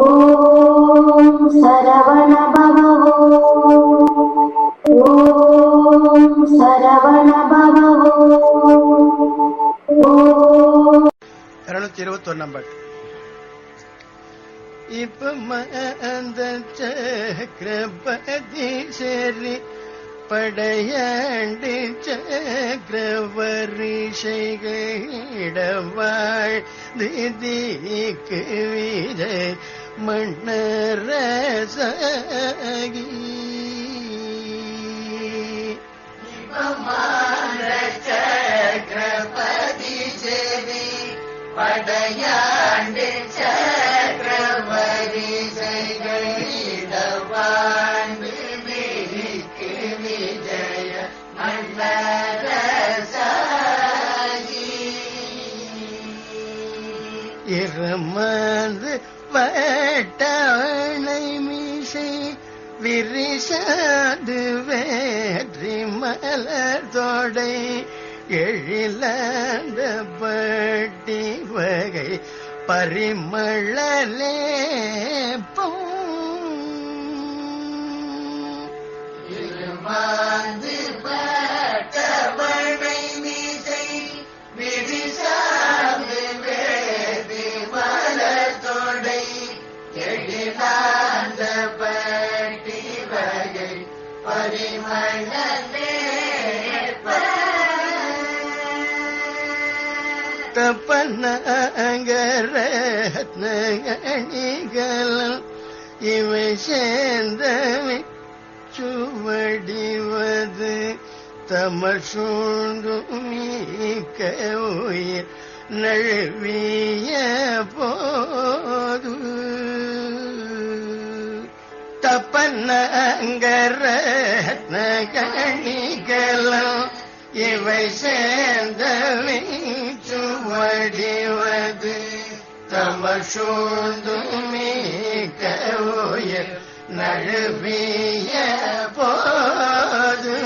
ஓம் சரவண பவோ ஓம் சரவண பவோ ஓம் இருநூத்தி இருபத்தி ஒன்னாம் பாட்டு இப்ப அந்த சக்கரபதி சரி படையாண்டு சக்கரவரிசைகளிடவாழ் திதிக்கு விஜய் மன்னரசகி. சக்கரபதி ஜெவி படையா மன்னரசகி இருமந்து மீசை விரிசாது வேற்றி மலர் தொடை எழிலாந்த பட்டி வகை பரிமளலே இருமாந்து தப்பனகரத்னகணிகள் இவை சேர்ந்தவை சுவடிவது. தமர் சூழ்ந்து உயிர் நழுவிய போது. தப்பனகரத்னகணிகளும் இவை சேர்ந்தவை சுவடிவது. தமர் மீக்க உயிர் நழுவிய போது.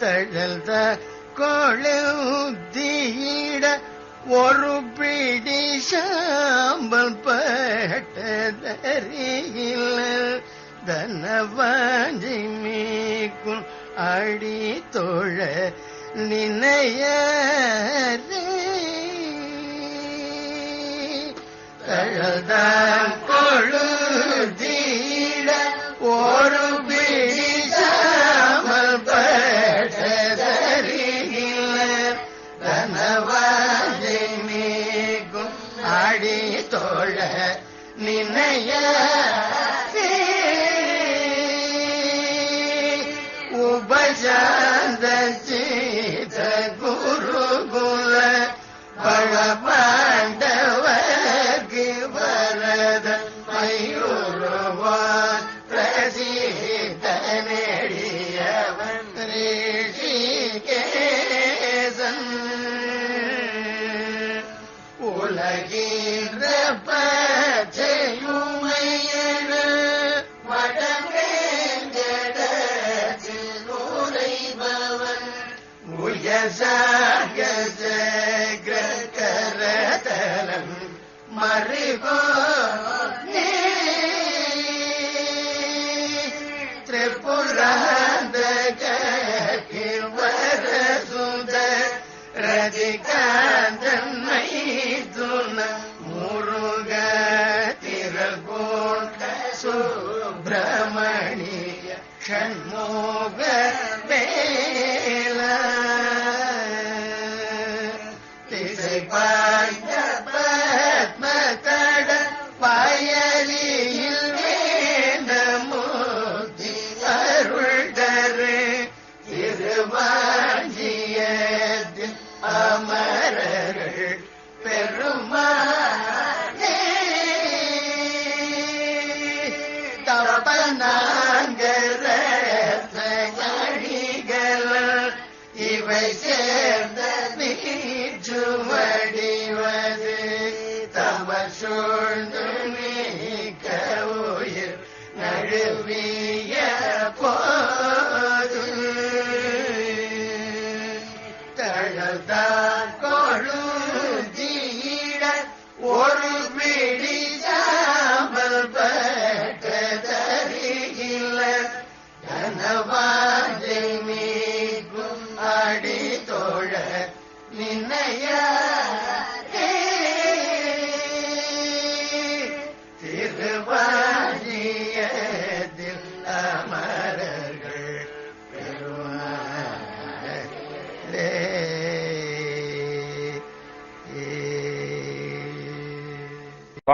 தழல்த கொழுத்தியிட ஒரு பிடி சாம்பல் பட்டதறியில். தனவாஞ்சி மீக்கும் அடி தோழ நினையரே. தழல்தான் கொழுதீட ஒரு நினைய உயசாக கரதலம் மறிபோ தபநாங்கரணிகள் இவை சேர்ந்த நீச்சுவடிவது தம சூழ்ந்து நீக்க உயிர் நழுவிய போது.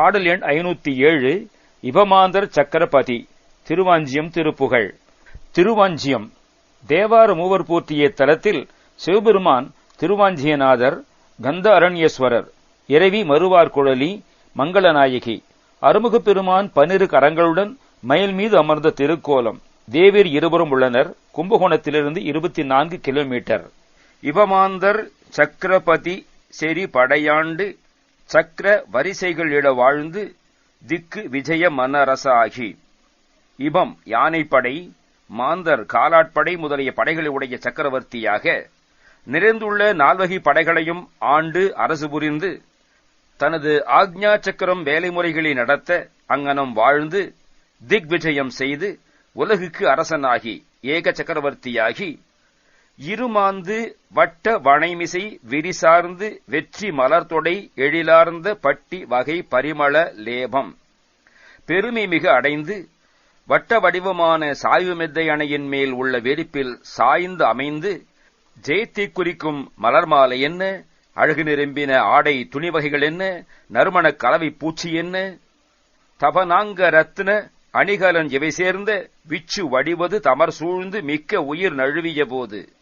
பாடல் எண் ஐநூத்தி ஏழு இபமாந்தர் சக்கரபதி திருவாஞ்சியம் திருப்புகழ். திருவாஞ்சியம் தேவார மூவர் போற்றிய தலத்தில் சிவபெருமான் திருவாஞ்சியநாதர் கந்த அரண்யேஸ்வரர் இறைவி மறுவார்குழலி மங்களநாயகி அருமுகப் பெருமான் பன்னிரு கரங்களுடன் மயில் மீது அமர்ந்த திருக்கோலம். தேவீர் இருவரும் உள்ளனர் கும்பகோணத்திலிருந்து இருபத்தி நான்கு கிலோமீட்டர். இபமாந்தர் சக்கரபதி செரி படையாண்டு சக்கர வரிசைகளிட வாழ்ந்து திக்கு விஜய மனரச ஆகி. இபம் யானைப்படை மாந்தர் காலாட்படை முதலிய படைகளை உடைய சக்கரவர்த்தியாக நிறைந்துள்ள நால்வகை படைகளையும் ஆண்டு அரசு புரிந்து தனது ஆக்ஞா சக்கரம் வேலைமுறைகளை நடத்த அங்கனம் வாழ்ந்து திக்விஜயம் செய்து உலகுக்கு அரசனாகி ஏக சக்கரவர்த்தியாகி இருமாந்து வட்ட வனைமிசை விரிசார்ந்து வெற்றி மலர்தொடை எழிலார்ந்த பட்டி வகை பரிமள லேபம். பெருமை மிக அடைந்து வட்ட வடிவமான சாய்வு மெத்தை அணையின் மேல் உள்ள வெடிப்பில் சாய்ந்து அமைந்து ஜெயத்தை குறிக்கும் மலர் மாலை என்ன? அழகு நிரம்பின ஆடை துணி வகைகள் என்ன? நறுமணக் கலவை பூச்சி என்ன? தபனாங்க ரத்ன அணிகலன் இவை சேர்ந்த? விச்சு வடிவது தமர் சூழ்ந்து மிக்க உயிர் நழுவிய போது.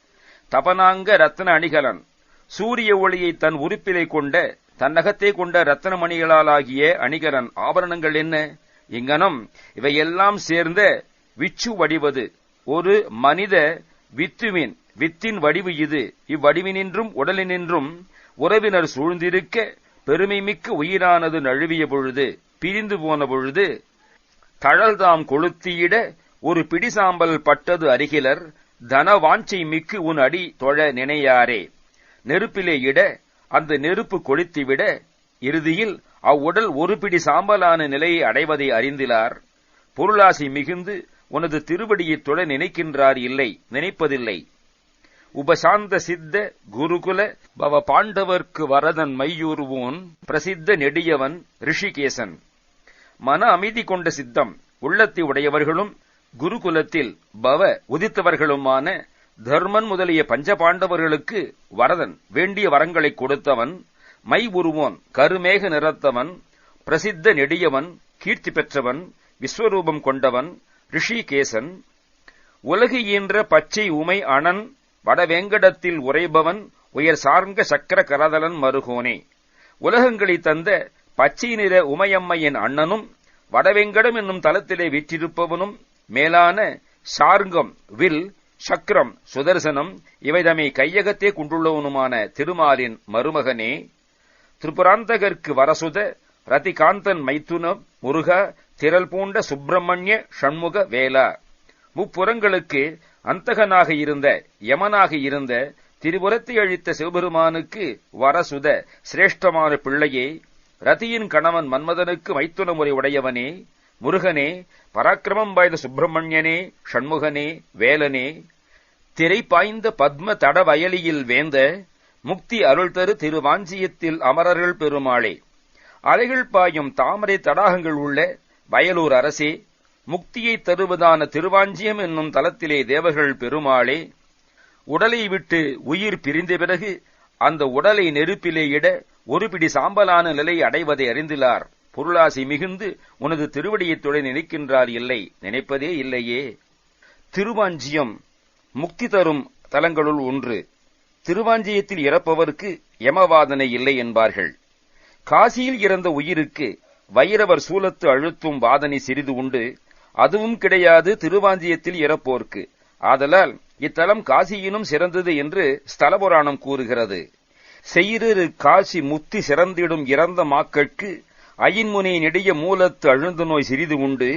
தபனாங்க ரத்ன அணிகலன். சூரிய ஒளியை தன் உறுப்பிலை கொண்ட தன்னகத்தை கொண்ட ரத்னமணிகளாலாகிய அணிகலன் ஆபரணங்கள் என்ன? இங்கனம் இவையெல்லாம் சேர்ந்த விச்சு வடிவது. ஒரு மனித வித்துவின் வித்தின் வடிவு இது. இவ்வடிவினின்றும் உடலினின்றும் உறவினர் சூழ்ந்திருக்க பெருமை மிக்க உயிரானது நழுவிய பொழுது பிரிந்து போன பொழுது தழல்தாம் கொளுத்தியிட ஒரு பிடிசாம்பல் பட்டது அருகிலர் தனவாஞ்சை மிக்கு உன் அடி தொழ நினையாரே. நெருப்பிலே இட அந்த நெருப்பு கொளுத்திவிட இறுதியில் அவ்வுடல் ஒரு பிடி சாம்பலான நிலையை அடைவதை அறிந்திலார். பொருளாசை மிகுந்து உனது திருவடியை தொழ நினைக்கின்றார் இல்லை நினைப்பதில்லை. உபசாந்த சித்த குருகுல பவ பாண்டவர்க்கு வரதன் மையூர்வோன் பிரசித்த நெடியவன் ரிஷிகேசன். மன அமைதி கொண்ட சித்தம் உள்ளத்தை உடையவர்களும் குருகுலத்தில் பவ உதித்தவர்களுமான தர்மன் முதலிய பஞ்சபாண்டவர்களுக்கு வரதன் வேண்டிய வரங்களை கொடுத்தவன் மை உருவோன் கருமேக நிறத்தவன் பிரசித்த நெடியவன் கீர்த்தி பெற்றவன் விஸ்வரூபம் கொண்டவன் ரிஷிகேசன் உலகு ஈன்ற பச்சை உமை அணன் வடவேங்கடத்தில் உரைபவன் உயர் சார்ந்த சக்கர கரதலன் மருகோனே. உலகங்களை தந்த பச்சை நிற உமையம்மையின் அண்ணனும் வடவெங்கடம் என்னும் தலத்திலே விற்றிருப்பவனும் மேலான சார்ங்கம் வில் சக்கரம் சுதர்சனம் இவைதமை கையகத்தே கொண்டுள்ளவனுமான திருமாலின் மருமகனே. திரிபுராந்தகர்க்கு வரசுத ரதிகாந்தன் மைத்துன முருக திரள் பூண்ட சுப்பிரமணிய ஷண்முக வேலா முப்புறங்களுக்கு அந்தகனாக இருந்த யமனாக இருந்த திரிபுரத்தை அழித்த சிவபெருமானுக்கு வரசுத சிரேஷ்டமான பிள்ளையே. ரதியின் கணவன் மன்மதனுக்கு மைத்துன முறை உடையவனே. முருகனே பராக்கிரமம் வாய்ந்த சுப்பிரமணியனே ஷண்முகனே வேலனே திரை பாய்ந்த பத்ம தட வயலியில் வேந்த முக்தி அருள் தரு திருவாஞ்சியத்தில் அமரர்கள் பெருமாளே. அலைகள் பாயும் தாமரை தடாகங்கள் உள்ள வயலூர் அரசே முக்தியை தருவதான திருவாஞ்சியம் என்னும் தலத்திலே தேவர்கள் பெருமாளே உடலை விட்டு உயிர் பிரிந்த பிறகு அந்த உடலை நெருப்பிலே இட ஒரு பிடி சாம்பலான நிலை அடைவதை அறிந்திலார். பொருளாசை மிகுந்து உனது திருவடியைத் நினைக்கின்றார் இல்லை? நினைப்பதே இல்லையே. திருவாஞ்சியம் முக்தி தரும் தலங்களுள் ஒன்று. திருவாஞ்சியத்தில் இறப்பவருக்கு யமவாதனை இல்லை என்பார்கள். காசியில் இறந்த உயிருக்கு வைரவர் சூலத்து அழுத்தும் வாதனை சிறிது உண்டு. அதுவும் கிடையாது திருவாஞ்சியத்தில் இறப்போர்க்கு. ஆதலால் இத்தலம் காசியினும் சிறந்தது என்று ஸ்தல புராணம் கூறுகிறது. செயிரு காசி முத்தி சிறந்திடும் இறந்த மாக்கட்கு அயின்முனை நெடிய மூலத்து அழுந்த நோய் சிறிது உண்டு.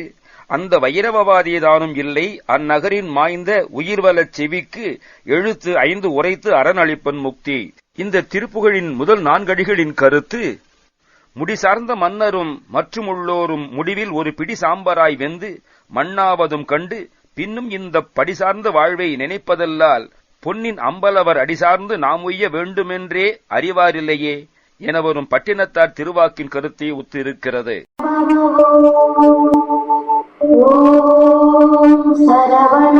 அந்த வைரவவாதியதானும் இல்லை. அந்நகரின் மாய்ந்த உயிர்வலச் செவிக்கு எழுத்து ஐந்து உரைத்து அரணளிப்பன் முக்தி. இந்த திருப்புகழின் முதல் நான்கடிகளின் கருத்து முடிசார்ந்த மன்னரும் மற்றுமுள்ளோரும் முடிவில் ஒரு பிடி சாம்பராய் வெந்து மண்ணாவதும் கண்டு பின்னும் இந்த படிசார்ந்த வாழ்வை நினைப்பதல்லால் பொன்னின் அம்பலவர் அடிசார்ந்து நாம் உய்ய வேண்டுமென்றே அறிவாரில்லையே. என வரும் பட்டினத்தார் திருவாக்கின் கருத்தை ஒத்திருக்கிறது சரவண